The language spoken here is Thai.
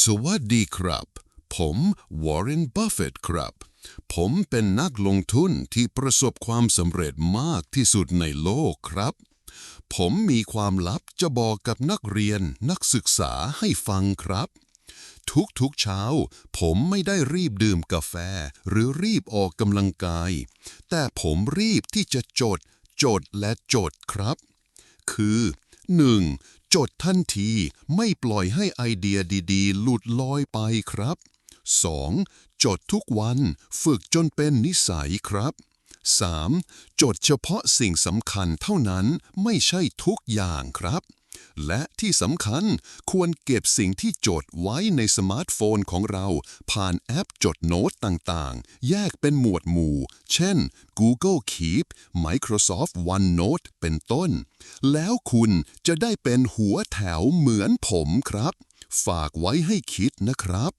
สวัสดีครับ ผมวอร์เรนบัฟเฟตครับ ผมเป็นนักลงทุนที่ประสบความสำเร็จมากที่สุดในโลกครับ ผมมีความลับจะบอกกับนักเรียนนักศึกษาให้ฟังครับ ทุกๆเช้า ผมไม่ได้รีบดื่มกาแฟ หรือรีบออกกำลังกาย แต่ผมรีบที่จะจด จดและจดครับ คือ 1. จดทันทีไม่ปล่อยให้ไอเดียดีๆ หลุดลอยไปครับ 2. จดทุกวันฝึกจนเป็นนิสัยครับ 3. จดเฉพาะสิ่งสำคัญเท่านั้นไม่ใช่ทุกอย่างครับ และที่สำคัญควรเก็บสิ่งที่จดไว้ในสมาร์ทโฟนของเรา ผ่านแอปจดโน้ตต่างๆ แยกเป็นหมวดหมู่ เช่น Google Keep Microsoft OneNote เป็นต้น แล้วคุณจะได้เป็นหัวแถวเหมือนผมครับ ฝากไว้ให้คิดนะครับ